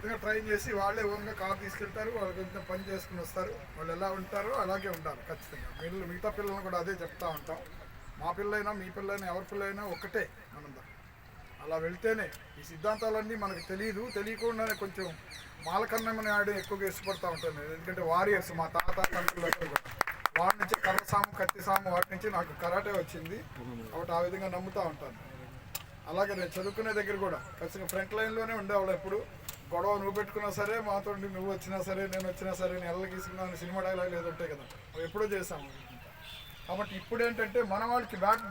కొత్తగా ట్రైన్ చేసి వాళ్ళే ఓన్గా కార్ తీసుకెళ్తారు వాళ్ళు కొంచెం పని చేసుకుని వస్తారు వాళ్ళు ఎలా ఉంటారో అలాగే ఉంటారు ఖచ్చితంగా. పిల్లలు మిగతా పిల్లలను కూడా అదే చెప్తా ఉంటాం. మా పిల్లైనా మీ పిల్లైనా ఎవరి పిల్లైనా ఒక్కటే మనందరం అలా వెళ్తేనే ఈ సిద్ధాంతాలన్నీ మనకు తెలియదు తెలియకుండానే కొంచెం మాలకన్నమని ఆడే ఎక్కువగా ఇష్టపడతా ఉంటాను ఎందుకంటే వారియర్స్ మా తాత తండ్రులు కూడా. వాడి నుంచి కర్ర సాము కత్తి సాము వాటి నుంచి నాకు కరాటే వచ్చింది. కాబట్టి ఆ విధంగా నమ్ముతా ఉంటాను. అలాగే నేను చదువుకునే దగ్గర కూడా ఖచ్చితంగా ఫ్రంట్ లైన్లోనే ఉండేవాళ్ళు ఎప్పుడు. గొడవ నువ్వు పెట్టుకున్నా సరే మాతో నువ్వు వచ్చినా సరే నేను వచ్చినా సరే నేను ఎల్ల గీసుకున్నాను సినిమా డైలాగ్ ఏదో ఉంటాయి కదా. అవి ఎప్పుడో చేసాము కాబట్టి ఇప్పుడు ఏంటంటే మన వాళ్ళకి back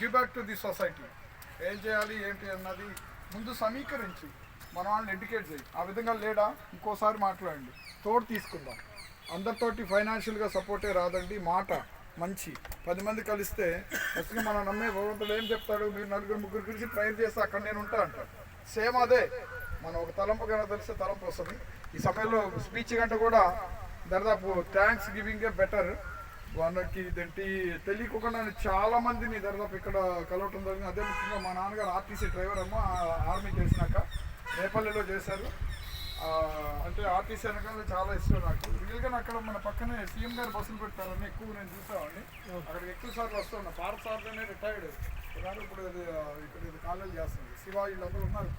give back to the society ఏం చేయాలి ఏంటి అన్నది ముందు సమీకరించి మన వాళ్ళని ఎడ్యుకేట్ చేయి. ఆ విధంగా లేడా? ఇంకోసారి మాట్లాడండి. తోడు తీసుకుందాం. అందరితోటి ఫైనాన్షియల్గా సపోర్టే రాదండి. మాట మంచి. పది మంది కలిస్తే అసలు మనం నమ్మే భగవంతుడు ఏం చెప్తాడు? మీరు నలుగురు ముగ్గురు గురించి ట్రైన్ చేస్తే అక్కడ నేను ఉంటా అంటాడు. సేమ్ అదే. మనం ఒక తలంపు కన్నా తెలిస్తే తలంపు వస్తుంది. ఈ సమయంలో స్పీచ్ కంటే కూడా దాదాపు థ్యాంక్స్ గివింగే బెటర్ వాళ్ళకి ఇదేంటి తెలియకుండా చాలా మందిని దాదాపు ఇక్కడ కలవటం జరిగింది. అదే ముఖ్యంగా మా నాన్నగారు ఆర్టీసీ డ్రైవర్ అమ్మ ఆర్మీ చేసినాక నేపల్లిలో చేశారు. అంటే ఆర్టీసీ అనగానే చాలా ఇష్టం నాకు. రియల్గా అక్కడ మన పక్కనే సీఎం గారు బస్సులు పెట్టారని ఎక్కువ నేను చూసామండి అక్కడికి ఎక్కువ సార్లు వస్తున్నా భారత సార్లోనే రిటైర్డ్ ఇప్పుడు ఇక్కడ ఇది కాలేజ్ చేస్తుంది. శివ వీళ్ళందరూ ఉన్నారు.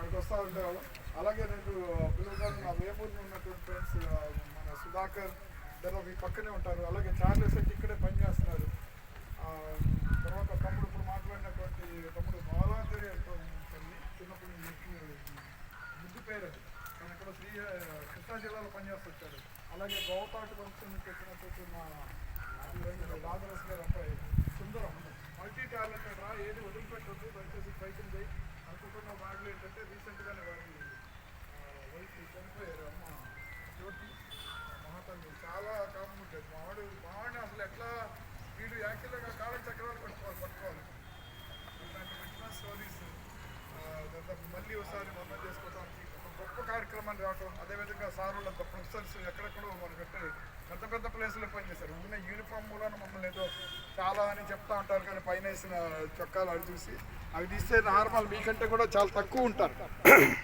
అక్కడికి వస్తూ ఉండేవాళ్ళం అలాగే నేను పిల్లలు నా వేపూర్లో ఉన్నటువంటి ఫ్రెండ్స్ మన సుధాకర్ ఇద్దరు మీ పక్కనే ఉంటారు. అలాగే చార్లెస్ సెట్ ఇక్కడే పనిచేస్తున్నారు తర్వాత తమ్ముడు ఇప్పుడు మాట్లాడినటువంటి తమ్ముడు బాలాదేవి అంటుంది చిన్నప్పుడు మీకు ముద్దు పేరు అది. తను ఇక్కడ శ్రీ కృష్ణా జిల్లాలో పనిచేస్తుంటాడు అలాగే గౌతాటు వంశం పెట్టినటువంటి మా రాజరస్ గారు అబ్బాయి సుందరం. మల్టీ టాలెంటెడ్ రా ఏది వదిలిపెట్టద్దు దయచేసి ప్రయత్నం చేయి. కామం మామిడి అసలు ఎట్లా వీడు యాక్చువల్గా కాలం చక్రాలు పట్టుకోవాలి పట్టుకోవాలి. ఇలాంటి మంచి స్టోరీస్ మళ్ళీ ఒకసారి మనం చేసుకోవడానికి ఒక గొప్ప కార్యక్రమాన్ని రావటం అదేవిధంగా సారులంతా ప్రొఫెసర్స్ ఎక్కడెక్కడో మనకంటే పెద్ద పెద్ద ప్లేసులో పనిచేశారు. ఉన్న యూనిఫామ్ మూలాన మమ్మల్ని ఏదో చాలా అని చెప్తా ఉంటారు కానీ పైన వేసిన చొక్కాలు అవి చూసి అవి తీస్తే నార్మల్ మీకంటే కూడా చాలా తక్కువ ఉంటారు.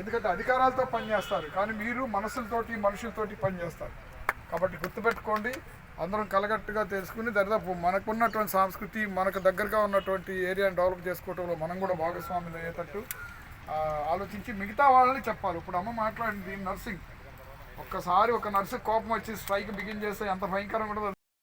ఎందుకంటే అధికారాలతో పనిచేస్తారు కానీ మీరు మనసులతోటి మనుషులతోటి పనిచేస్తారు. కాబట్టి గుర్తుపెట్టుకోండి అందరం కలగట్టుగా తెలుసుకుని దరిదాపు మనకున్నటువంటి సంస్కృతి మనకు దగ్గరగా ఉన్నటువంటి ఏరియాని డెవలప్ చేసుకోవడంలో మనం కూడా భాగస్వాములు అయ్యేటట్టు ఆలోచించి మిగతా వాళ్ళని చెప్పాలి. ఇప్పుడు అమ్మ మాట్లాడింది నర్సింగ్. ఒక్కసారి ఒక నర్సు కోపం వచ్చి స్ట్రైక్ బిగిన్ చేస్తే ఎంత భయంకరంగా ఉంటుందో